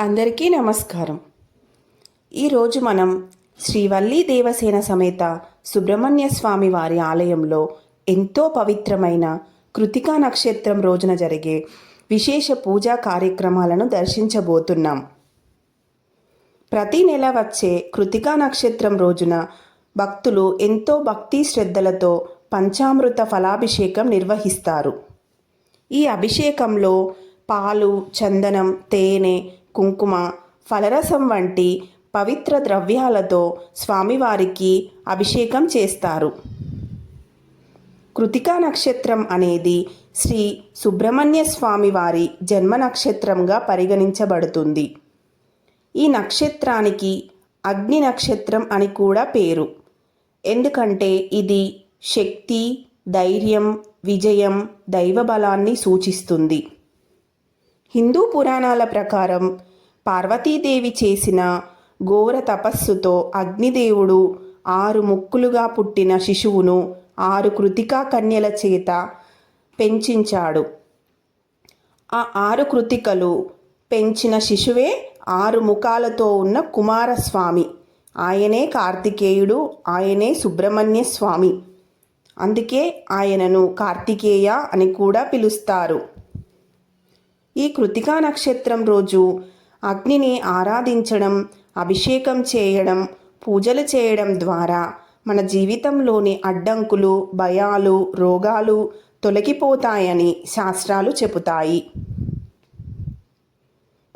అందరికీ నమస్కారం. ఈరోజు మనం శ్రీవల్లి దేవసేన సమేత సుబ్రహ్మణ్య స్వామి వారి ఆలయంలో ఎంతో పవిత్రమైన కృతికా నక్షత్రం రోజున జరిగే విశేష పూజా కార్యక్రమాలను దర్శించబోతున్నాం. ప్రతి నెల వచ్చే కృతికా నక్షత్రం రోజున భక్తులు ఎంతో భక్తి శ్రద్ధలతో పంచామృత ఫలాభిషేకం నిర్వహిస్తారు. ఈ అభిషేకంలో పాలు చందనం తేనె కుంకుమ ఫలరసం వంటి పవిత్ర ద్రవ్యాలతో స్వామివారికి అభిషేకం చేస్తారు. కృతికా నక్షత్రం అనేది శ్రీ సుబ్రహ్మణ్య స్వామి వారి జన్మ నక్షత్రంగా పరిగణించబడుతుంది. ఈ నక్షత్రానికి అగ్ని నక్షత్రం అని కూడా పేరు. ఎందుకంటే ఇది శక్తి ధైర్యం విజయం దైవబలాన్ని సూచిస్తుంది. హిందూ పురాణాల ప్రకారం పార్వతీదేవి చేసిన ఘోర తపస్సుతో అగ్నిదేవుడు ఆరు ముక్కులుగా పుట్టిన శిశువును ఆరు కృతికా కన్యల చేత పెంచించాడు. ఆ ఆరు కృతికలు పెంచిన శిశువే ఆరు ముఖాలతో ఉన్న కుమారస్వామి. ఆయనే కార్తికేయుడు ఆయనే సుబ్రహ్మణ్య స్వామి అందుకే ఆయనను కార్తికేయ అని కూడా పిలుస్తారు. ఈ కృతికా నక్షత్రం రోజు అగ్నిని ఆరాధించడం అభిషేకం చేయడం పూజలు చేయడం ద్వారా మన జీవితంలోని అడ్డంకులు భయాలు రోగాలు తొలగిపోతాయని శాస్త్రాలు చెబుతాయి.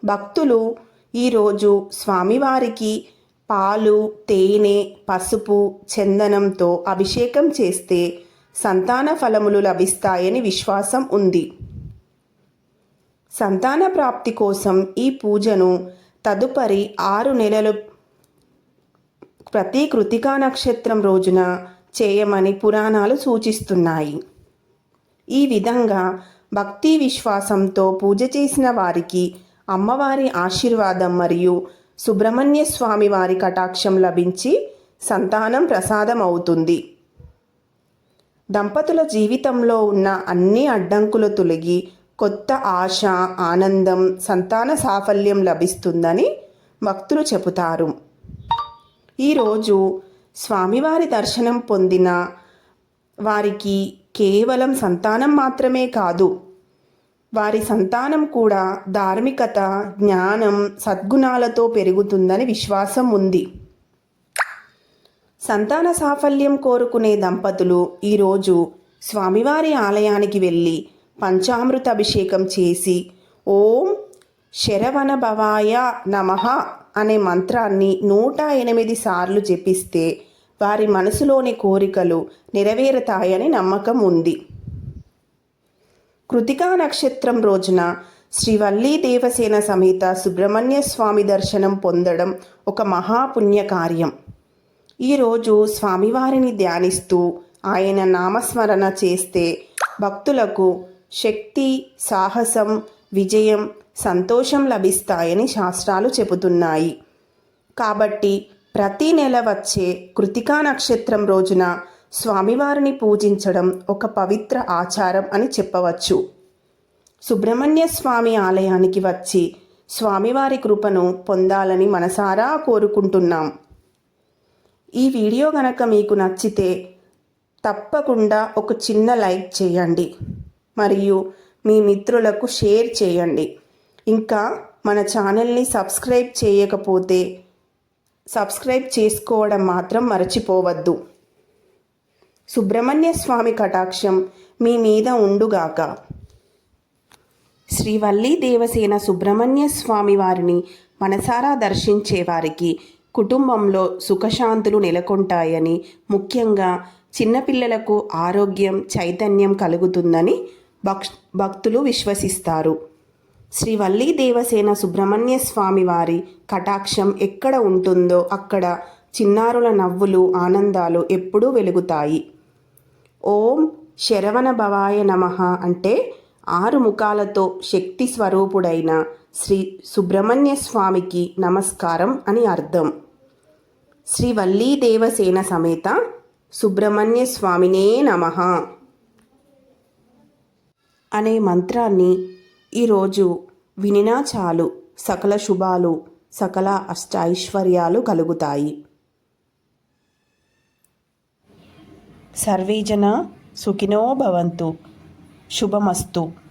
భక్తులు ఈరోజు స్వామివారికి పాలు తేనె పసుపు చందనంతో అభిషేకం చేస్తే సంతాన ఫలములు లభిస్తాయని విశ్వాసం ఉంది. సంతాన ప్రాప్తి కోసం ఈ పూజను తదుపరి ఆరు నెలలు ప్రతి కృతికా నక్షత్రం రోజున చేయమని పురాణాలు సూచిస్తున్నాయి. ఈ విధంగా భక్తి విశ్వాసంతో పూజ చేసిన వారికి అమ్మవారి ఆశీర్వాదం మరియు సుబ్రహ్మణ్య స్వామి వారి కటాక్షం లభించి సంతానం ప్రసాదం అవుతుంది దంపతుల జీవితంలో ఉన్న అన్ని అడ్డంకులు తొలగి కొత్త ఆశ ఆనందం సంతాన సాఫల్యం లభిస్తుందని భక్తులు చెబుతారు. ఈరోజు స్వామివారి దర్శనం పొందిన వారికి కేవలం సంతానం మాత్రమే కాదు వారి సంతానం కూడా ధార్మికత జ్ఞానం సద్గుణాలతో పెరుగుతుందని విశ్వాసం ఉంది. సంతాన సాఫల్యం కోరుకునే దంపతులు ఈరోజు స్వామివారి ఆలయానికి వెళ్ళి పంచామృత అభిషేకం చేసి ఓం శరవణ భవాయ నమః అనే మంత్రాన్ని నూట ఎనిమిది సార్లు జపిస్తే వారి మనసులోని కోరికలు నెరవేరుతాయని నమ్మకం ఉంది. కృతికా నక్షత్రం రోజున శ్రీవల్లీ దేవసేన సమేత సుబ్రహ్మణ్య స్వామి దర్శనం పొందడం ఒక మహాపుణ్య కార్యం. ఈరోజు స్వామివారిని ధ్యానిస్తూ ఆయన నామస్మరణ చేస్తే భక్తులకు శక్తి సాహసం విజయం సంతోషం లభిస్తాయని శాస్త్రాలు చెబుతున్నాయి. కాబట్టి ప్రతి నెల వచ్చే కృతికా నక్షత్రం రోజున స్వామివారిని పూజించడం ఒక పవిత్ర ఆచారం అని చెప్పవచ్చు. సుబ్రహ్మణ్య స్వామి ఆలయానికి వచ్చి స్వామివారి కృపను పొందాలని మనసారా కోరుకుంటున్నాం. ఈ వీడియో గనక మీకు నచ్చితే తప్పకుండా ఒక చిన్న లైక్ చేయండి. మరియు మీ మిత్రులకు షేర్ చేయండి. ఇంకా మన ఛానల్ని సబ్స్క్రైబ్ చేయకపోతే సబ్స్క్రైబ్ చేసుకోవడం మాత్రం మరచిపోవద్దు. సుబ్రహ్మణ్య స్వామి కటాక్షం మీ మీద ఉండుగాక. శ్రీవల్లి దేవసేన సుబ్రహ్మణ్య స్వామి వారిని మనసారా దర్శించే వారికి కుటుంబంలో సుఖశాంతులు నెలకొంటాయని ముఖ్యంగా చిన్నపిల్లలకు ఆరోగ్యం చైతన్యం కలుగుతుందని భక్ భక్తులు విశ్వసిస్తారు. శ్రీ వల్లీ దేవసేన సుబ్రహ్మణ్య స్వామి వారి కటాక్షం ఎక్కడ ఉంటుందో అక్కడ చిన్నారుల నవ్వులు ఆనందాలు ఎప్పుడూ వెలుగుతాయి. ఓం శరవణ భవాయ నమ అంటే ఆరు ముఖాలతో శక్తి స్వరూపుడైన శ్రీ సుబ్రహ్మణ్య స్వామికి నమస్కారం అని అర్థం. శ్రీ వల్లీ దేవసేన సమేత సుబ్రహ్మణ్య స్వామినే నమ. అనే మంత్రాన్ని ఈరోజు వినినా చాలు. సకల శుభాలు సకల అష్టైశ్వర్యాలు కలుగుతాయి. సర్వేజన సుఖినో భవంతు. శుభమస్తు.